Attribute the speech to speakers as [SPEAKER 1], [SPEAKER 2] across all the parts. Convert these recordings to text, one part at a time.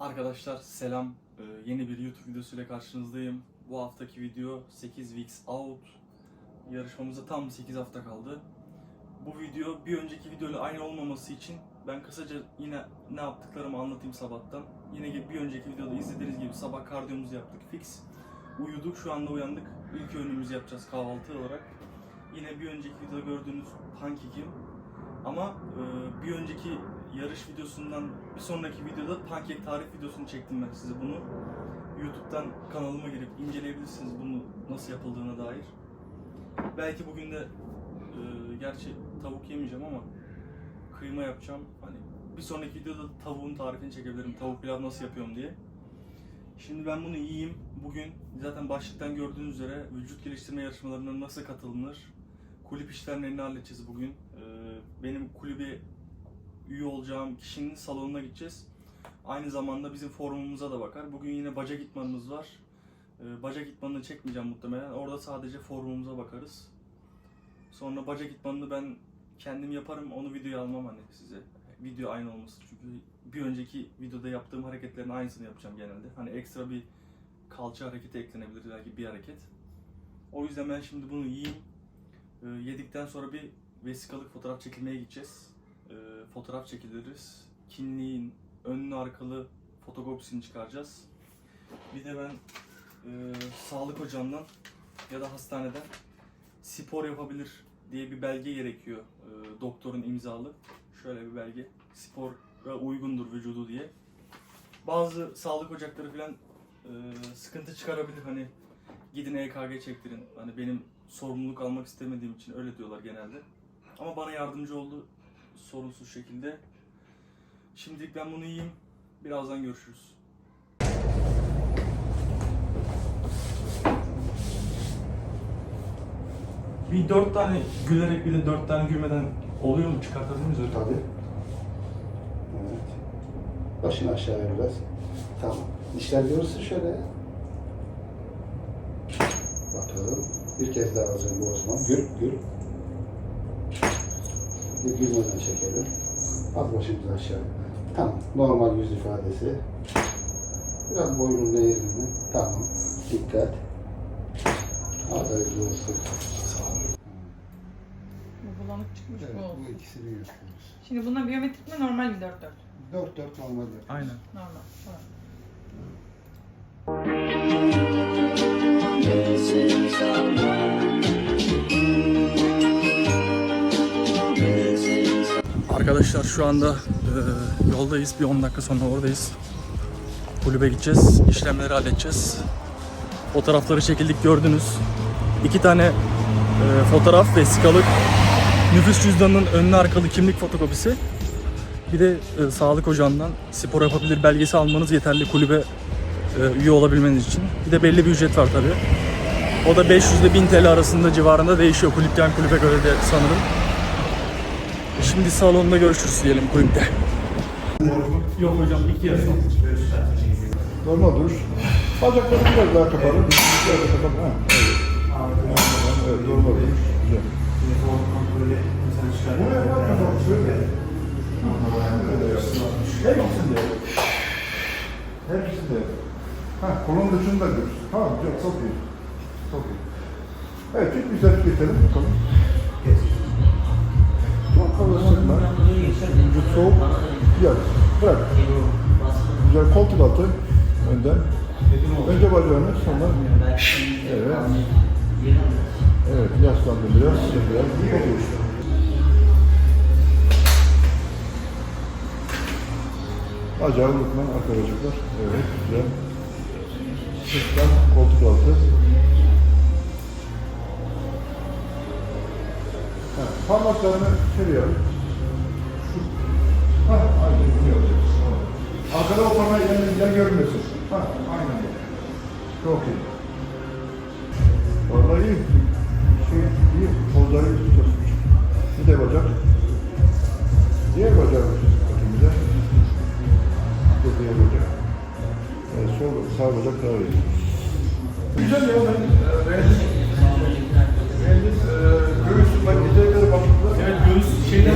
[SPEAKER 1] Arkadaşlar selam. Ee, yeni bir YouTube videosuyla karşınızdayım. Bu haftaki video 8 weeks out. Yarışmamıza tam 8 hafta kaldı. Bu video bir önceki videoyla aynı olmaması için ben kısaca yine ne yaptıklarımı anlatayım sabahtan. Yine bir önceki videoda izlediğiniz gibi sabah kardiyomuzu yaptık fix. Uyuduk şu anda uyandık. İlk öğünümüzü yapacağız kahvaltı olarak. Yine bir önceki videoda gördüğünüz pankekim ama e, bir önceki yarış videosundan bir sonraki videoda pankek tarif videosunu çektim ben size bunu. YouTube'dan kanalıma girip inceleyebilirsiniz bunu nasıl yapıldığına dair. Belki bugün de e, gerçi tavuk yemeyeceğim ama kıyma yapacağım. Hani bir sonraki videoda tavuğun tarifini çekebilirim. Tavuk pilav nasıl yapıyorum diye. Şimdi ben bunu yiyeyim. Bugün zaten başlıktan gördüğünüz üzere vücut geliştirme yarışmalarına nasıl katılınır? Kulüp işlemlerini halledeceğiz bugün. Ee, benim kulübe üye olacağım kişinin salonuna gideceğiz. Aynı zamanda bizim forumumuza da bakar. Bugün yine bacak itmanımız var. Ee, bacak itmanını çekmeyeceğim muhtemelen. Orada sadece forumumuza bakarız. Sonra bacak itmanını ben kendim yaparım. Onu videoya almam hani size. Video aynı olmasın çünkü bir önceki videoda yaptığım hareketlerin aynısını yapacağım genelde. Hani ekstra bir kalça hareketi eklenebilir belki bir hareket. O yüzden ben şimdi bunu yiyeyim. Ee, yedikten sonra bir vesikalık fotoğraf çekilmeye gideceğiz. Ee, fotoğraf çekiliriz. Kimliğin önlü arkalı fotokopisini çıkaracağız. Bir de ben e, sağlık ocağından ya da hastaneden spor yapabilir diye bir belge gerekiyor. e, doktorun imzalı. Şöyle bir belge. Spor ve uygundur vücudu diye. Bazı sağlık ocakları falan e, sıkıntı çıkarabilir hani gidin EKG çektirin. Hani benim sorumluluk almak istemediğim için öyle diyorlar genelde. Ama bana yardımcı oldu sorunsuz şekilde. Şimdilik ben bunu yiyeyim. Birazdan görüşürüz. Bir dört tane gülerek bir de dört tane gülmeden oluyor mu? Çıkartabilir miyiz öyle?
[SPEAKER 2] Tabii. Evet. Başını aşağıya biraz. Tamam. Dişler görürsün şöyle. Bakalım. Bir kez daha ağzını bozma. Gül, gül. Bir gülmeden çekelim. Az başımızı aşağı. Tamam. Normal yüz ifadesi. Biraz boynun eğrilme. Tamam. Dikkat. Az öyle olsun.
[SPEAKER 3] Bu bulanık çıkmış
[SPEAKER 2] Evet,
[SPEAKER 3] bu olsun.
[SPEAKER 2] bu ikisini yapıyoruz.
[SPEAKER 3] Şimdi buna biyometrik mi normal mi 4-4?
[SPEAKER 2] 4-4 normal yapıyoruz.
[SPEAKER 1] Aynen.
[SPEAKER 3] Normal. Tamam.
[SPEAKER 1] Arkadaşlar şu anda e, yoldayız. Bir 10 dakika sonra oradayız. Kulübe gideceğiz. işlemleri halledeceğiz. Fotoğrafları çekildik gördünüz. İki tane e, fotoğraf vesikalık nüfus cüzdanının önlü arkalı kimlik fotokopisi. Bir de e, sağlık ocağından spor yapabilir belgesi almanız yeterli kulübe e, üye olabilmeniz için. Bir de belli bir ücret var tabii. O da 500 ile 1000 TL arasında civarında değişiyor kulüpten kulübe göre de sanırım. Şimdi salonda görüşürüz diyelim kulüpte. Yok hocam iki yaş.
[SPEAKER 4] Normal duruş. Bacakları biraz daha kapalı. Biraz daha kapalı. Ha, evet. Evet, normal duruş. Güzel. Bunu yaparken bak şöyle. Hepsinde. Hepsinde. Ha, kolun dışında görüş. Tamam, çok iyi. Çok iyi. Evet, çok güzel geçelim bakalım. Kavuşsunlar. Vücut soğuk. Yat. Bırak. Güzel koltuk altı. Önden. Önce bacağını sonra. Evet. Evet, yaslandım biraz. Biraz. İyi. Bacağı unutma arka bacaklar. Evet, güzel. Sırttan koltuk altı. Ha, parmaklarını al. Şu. Ha, aynen bunu. Tamam. Arkada o parmağı yan, yan görmüyorsun. Ha, aynen bu. Çok iyi. Vallahi iyi. Şey, iyi. Pozları iyi tutuyorsun. Bir de bacak. Diğer bacağı. Bir de diğer bacak. Evet, sol, sağ bacak daha iyi. Güzel ya ben e,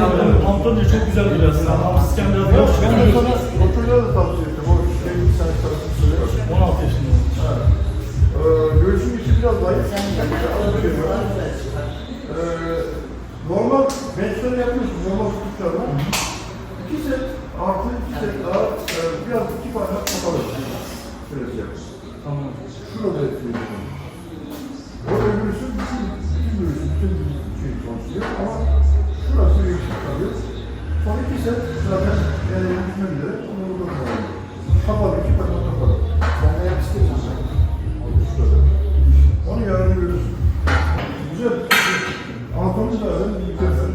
[SPEAKER 4] Evet. Haftanca çok güzel bir biraz. Hafsızken biraz
[SPEAKER 1] boş. Ben de sana doktorlara da tavsiye ettim. O şey, sen
[SPEAKER 4] tarafını
[SPEAKER 1] söylüyorsun.
[SPEAKER 4] 16 yaşında. Evet. Ee, göğsüm içi biraz zayıf. Ee, normal benchler yapıyorsun. Normal tutuşlarla. İki set artı iki set daha e, biraz iki parmak kapalı. Şöyle yapıyorsun.
[SPEAKER 1] Tamam.
[SPEAKER 4] Şurada yapıyorsun. O öbürsün, bütün öbürsün, bütün şey konuşuyor ama Set zaten yani bitmek üzere onu kullanıyor. Kapalı, iki parmak kapalı.
[SPEAKER 2] Ben de yap istiyorsan.
[SPEAKER 4] Onu yarın görürsün. Güzel. Anatomi zaten bir güzel.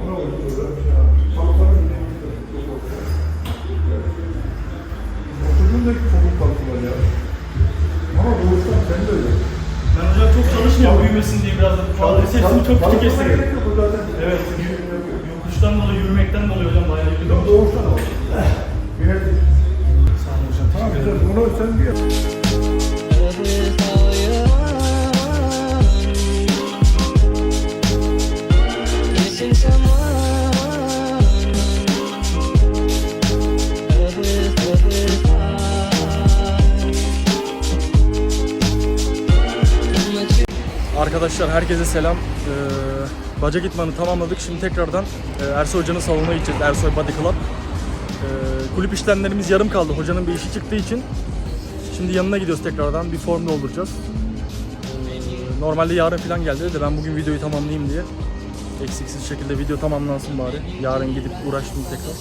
[SPEAKER 4] Ona uyuyorlar. Kalkanın Oturdun da çabuk kalktılar ya. Ama doğuştan sen de öyle.
[SPEAKER 1] Ben hocam çok çalışmıyorum büyümesin diye biraz da quadricepsimi çok küçük
[SPEAKER 4] Kalkmana
[SPEAKER 1] kestiriyorum.
[SPEAKER 4] gerek yok, o zaten.
[SPEAKER 1] Evet. Yokuştan dolayı, yürümekten dolayı hocam bayağı yürüdüm.
[SPEAKER 4] Doğuştan o. Genetik.
[SPEAKER 1] Sağ olun hocam.
[SPEAKER 4] Tamam güzel. Bunu sen bir
[SPEAKER 1] Arkadaşlar herkese selam. Ee, bacak itmanı tamamladık. Şimdi tekrardan e, Ersoy Hoca'nın salonuna gideceğiz. Ersoy Body Club. Ee, kulüp işlemlerimiz yarım kaldı. Hocanın bir işi çıktığı için. Şimdi yanına gidiyoruz tekrardan. Bir form dolduracağız. Ee, normalde yarın falan geldi de ben bugün videoyu tamamlayayım diye. Eksiksiz şekilde video tamamlansın bari. Yarın gidip uğraştım tekrar.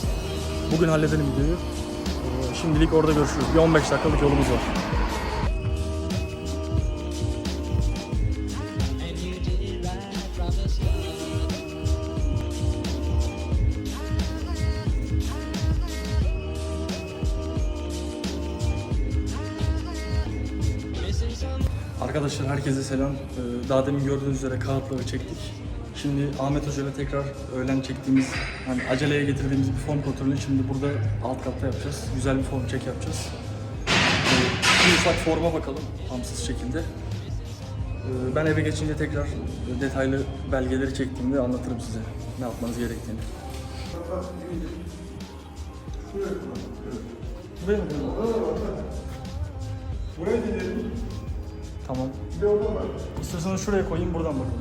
[SPEAKER 1] Bugün halledelim videoyu. Ee, şimdilik orada görüşürüz. Bir 15 dakikalık yolumuz var. Arkadaşlar herkese selam. Ee, Daha demin gördüğünüz üzere kağıtları çektik. Şimdi Ahmet Hoca ile tekrar öğlen çektiğimiz, hani aceleye getirdiğimiz bir form kontrolünü şimdi burada alt katta yapacağız. Güzel bir form çek yapacağız. Ee, Bir ufak forma bakalım hamsız şekilde. Ee, Ben eve geçince tekrar detaylı belgeleri çektiğimde anlatırım size ne yapmanız gerektiğini. Buraya mı?
[SPEAKER 4] Buraya gidelim.
[SPEAKER 1] Tamam.
[SPEAKER 4] Bir de orada var.
[SPEAKER 1] Şuraya koyayım buradan bakalım.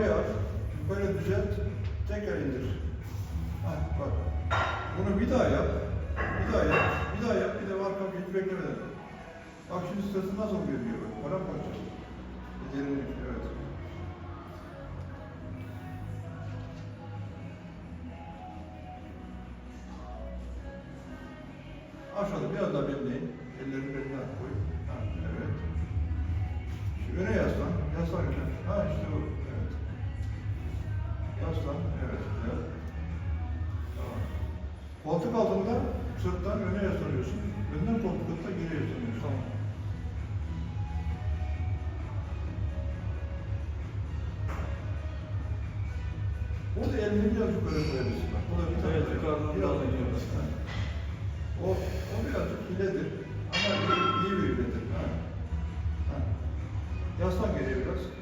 [SPEAKER 4] Yukarıya al. Yukarı düzelt, tekrar indir. Ha, bak. Bunu bir daha yap. Bir daha yap. Bir daha yap. Bir de arka hiç beklemeden. Bak şimdi sırtı nasıl görünüyor bak. Paramparça. Derin, evet. Aşağıda biraz daha belleyin. Ellerini beline koy. Ha, evet. Şimdi öne yaslan. Yaslan. Ha işte bu. Evet. Yaslan. Evet. Güzel. Tamam. Koltuk altında sırttan öne yaslanıyorsun. Önden koltuk altında geri yaslanıyorsun. Tamam. O da elini biraz yukarı koyabilirsin. Bak, bu da bir tane
[SPEAKER 1] Evet, yukarıdan
[SPEAKER 4] Biraz. Ha. O, o birazcık hiledir. Ama iyi, iyi bir hiledir. Ha. Ha. Yaslan geriye biraz.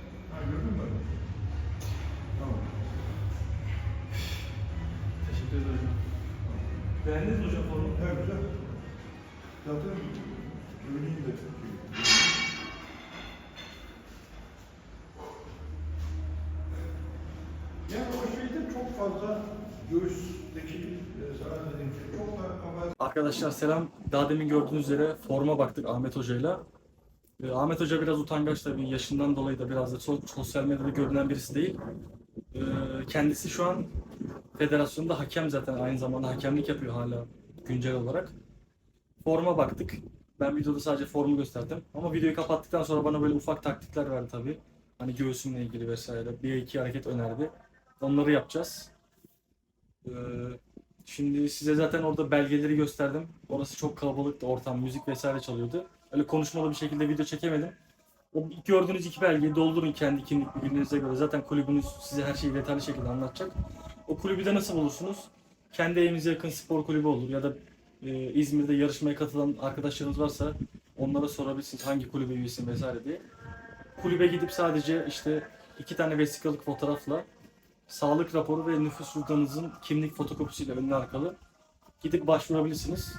[SPEAKER 4] Evet, güzel. Zaten ürünün de çok iyi. Yani o şeyde çok fazla göğüsteki e, sana dediğim şey çok da kafa
[SPEAKER 1] Arkadaşlar selam. Daha demin gördüğünüz üzere forma baktık Ahmet Hoca'yla. Ee, Ahmet Hoca biraz utangaç tabii yaşından dolayı da biraz da so- sosyal medyada görünen birisi değil. Ee, kendisi şu an federasyonda hakem zaten aynı zamanda hakemlik yapıyor hala güncel olarak. Forma baktık. Ben videoda sadece formu gösterdim. Ama videoyu kapattıktan sonra bana böyle ufak taktikler verdi tabii. Hani göğsümle ilgili vesaire. Bir iki hareket önerdi. Onları yapacağız. Ee, Şimdi size zaten orada belgeleri gösterdim. Orası çok kalabalıktı, ortam, müzik vesaire çalıyordu. Öyle konuşmalı bir şekilde video çekemedim. O gördüğünüz iki belgeyi doldurun kendi kimlik bilgilerinize göre. Zaten kulübünüz size her şeyi detaylı şekilde anlatacak. O kulübü de nasıl bulursunuz? Kendi evinize yakın spor kulübü olur ya da e, İzmir'de yarışmaya katılan arkadaşlarınız varsa onlara sorabilirsiniz hangi kulübe üyesin vesaire diye. Kulübe gidip sadece işte iki tane vesikalık fotoğrafla sağlık raporu ve nüfus cüzdanınızın kimlik fotokopisiyle önlü arkalı gidip başvurabilirsiniz.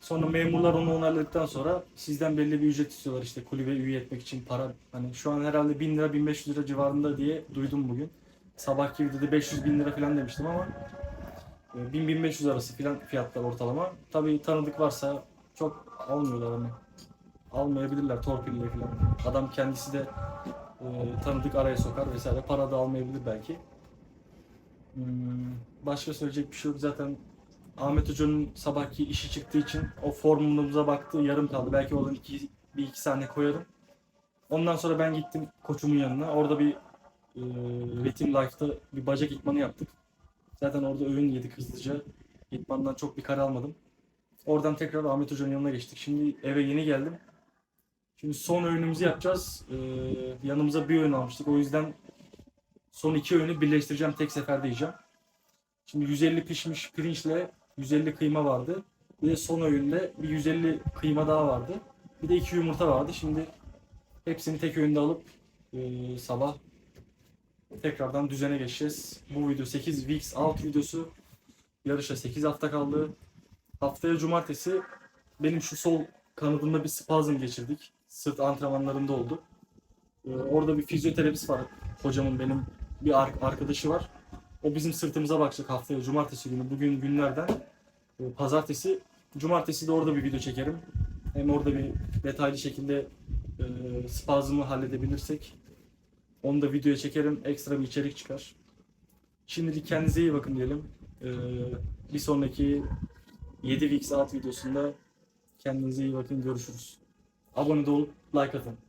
[SPEAKER 1] Sonra memurlar onu onayladıktan sonra sizden belli bir ücret istiyorlar işte kulübe üye etmek için para. Hani şu an herhalde 1000 lira 1500 lira civarında diye duydum bugün. Sabahki videoda 500 bin lira falan demiştim ama 1000-1500 arası falan fiyatlar ortalama. Tabii tanıdık varsa çok almıyorlar hani. Almayabilirler torpille falan. Adam kendisi de e, tanıdık araya sokar vesaire. Para da almayabilir belki. Hmm, başka söyleyecek bir şey yok zaten. Ahmet Hoca'nın sabahki işi çıktığı için o formumuza baktı yarım kaldı. Belki oradan iki, bir iki saniye koyarım. Ondan sonra ben gittim koçumun yanına. Orada bir e, Ritim Life'da bir bacak itmanı yaptık. Zaten orada öğün yedik hızlıca. İtmandan çok bir kar almadım. Oradan tekrar Ahmet Hoca'nın yanına geçtik. Şimdi eve yeni geldim. Şimdi son öğünümüzü yapacağız. Ee, yanımıza bir öğün almıştık. O yüzden son iki öğünü birleştireceğim. Tek seferde yiyeceğim. Şimdi 150 pişmiş pirinçle 150 kıyma vardı. Bir de son öğünde bir 150 kıyma daha vardı. Bir de iki yumurta vardı. Şimdi hepsini tek öğünde alıp e, sabah tekrardan düzene geçeceğiz. Bu video 8 weeks out videosu. Yarışa 8 hafta kaldı. Haftaya cumartesi benim şu sol kanadımda bir spazm geçirdik. Sırt antrenmanlarında oldu. Ee, orada bir fizyoterapist var. Hocamın benim bir ar- arkadaşı var. O bizim sırtımıza bakacak haftaya cumartesi günü. Bugün günlerden e, pazartesi. Cumartesi de orada bir video çekerim. Hem orada bir detaylı şekilde e, spazmı halledebilirsek onu da videoya çekerim. Ekstra bir içerik çıkar. Şimdilik kendinize iyi bakın diyelim. Ee, bir sonraki 7 weeks out videosunda kendinize iyi bakın. Görüşürüz. Abone olup like atın.